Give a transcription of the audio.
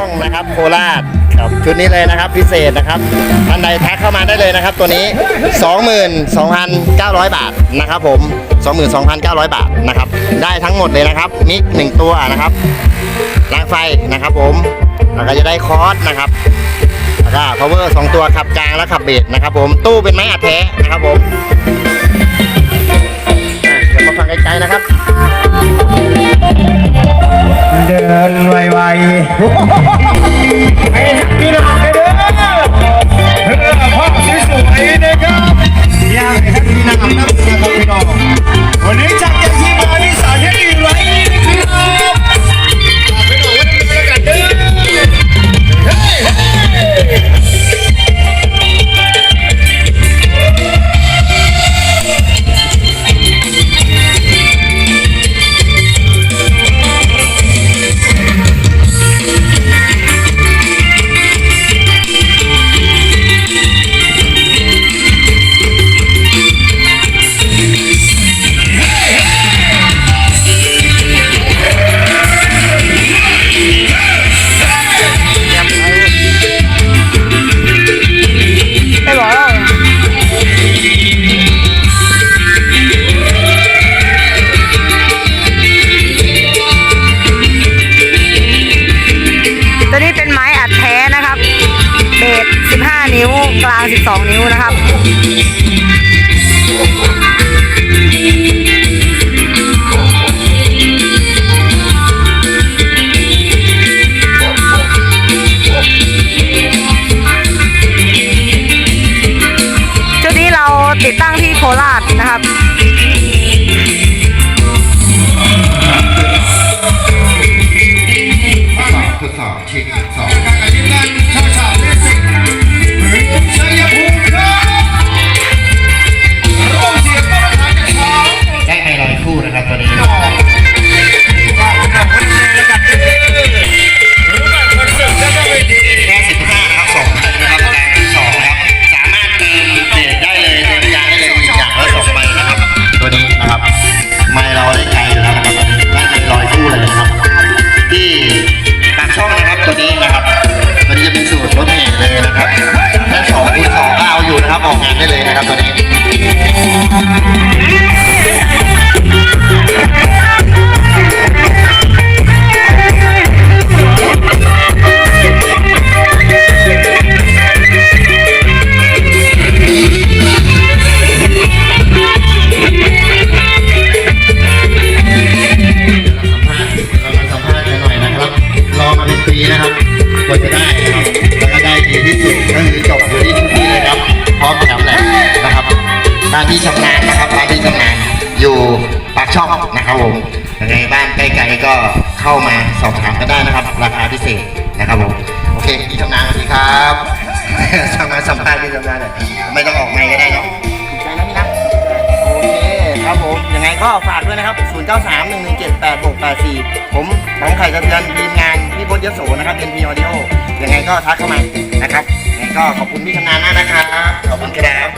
โคราชครับชุดนี้เลยนะครับพิเศษนะครับท่านใดทักเข้ามาได้เลยนะครับ ตัวนี้ 22,900 บาทนะครับผม 22,900 บาทนะครับ ได้ทั้งหมดเลยนะครับมิกหนึ่งตัวนะครับรางไฟนะครับผมแล้วก็จะได้คอร์สนะครับแล้วก็ power สองตัวขับกลางและขับเบสนะครับผมตู้เป็นไม้อัดแท้นะครับผม ไวๆให้พี่น้อง ลาง 12 นิ้วนะครับชุดนี้เราติดตั้งที่โคราชนะครับ ช่องนะครับผมยังไงบ้านใกล้ๆก็เข้ามาสอบถามกันได้นะครับ ราคาพิเศษนะครับผมโอเคพี่ชำนาญสวัสดีครับชำนาญสัมภาษณ์พี่ชำนาญหน่อยไม่ต้องออกไมค์ก็ได้เนาะถูกใจนะพี่นะโอเคครับผมยังไงก็ฝากด้วยนะครับ 0 9 3 1 1 7 8 6 8 4 ผมของไข่กระเทือนทีมงานพี่พจน์ยโสนะครับ NP Audio ยังไงก็ทักเข้ามานะครับยังไงก็ขอบคุณพี่ชำนาญมากนะครับขอบคุณครับ